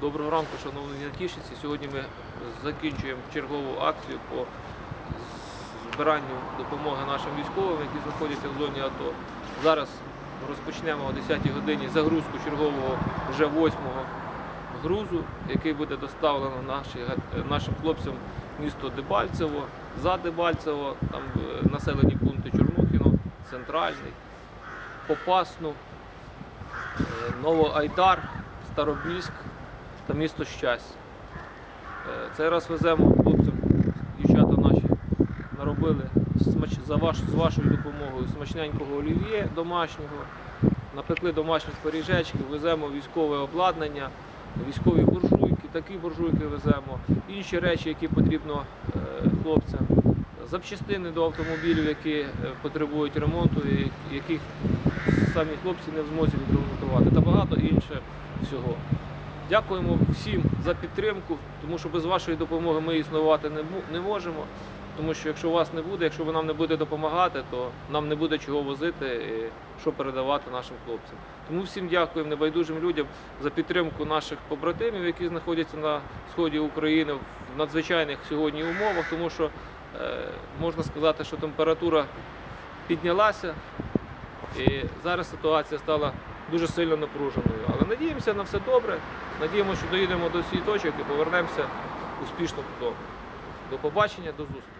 Доброго ранку, шановні натішиці. Сьогодні ми закінчуємо чергову акцію по збиранню допомоги нашим військовим, які знаходяться в зоні АТО. Зараз розпочнемо о 10-й годині загрузку чергового вже восьмого грузу, який буде доставлено нашим хлопцям в місто Дебальцево, за Дебальцево, там е, населені пункти Чорнухіно, Центральний, Попасну, е, Новоайдар, Старобільськ та місто Щастя. Е, Цей раз веземо хлопцям, дівчата наші наробили за ваш... з вашою допомогою смачненького олів'є домашнього, напекли домашні споріжечки, веземо військове обладнання, військові буржуйки, такі буржуйки веземо, інші речі, які потрібно е, хлопцям, запчастини до автомобілів, які е, потребують ремонту, яких самі хлопці не в змозі відремонтувати, та багато інше всього. Дякуємо всім за підтримку, тому що без вашої допомоги ми існувати не, можемо. Тому що якщо вас не буде, якщо ви нам не будете допомагати, то нам не буде чого возити і що передавати нашим хлопцям. Тому всім дякуємо небайдужим людям за підтримку наших побратимів, які знаходяться на сході України в надзвичайних сьогодні умовах, тому що е, можна сказати, що температура піднялася, і зараз ситуація стала дуже сильно напруженою. Але надіємося на все добре. Надіємося, що доїдемо до всіх точок і повернемося успішно додому. До побачення, до зустрічі.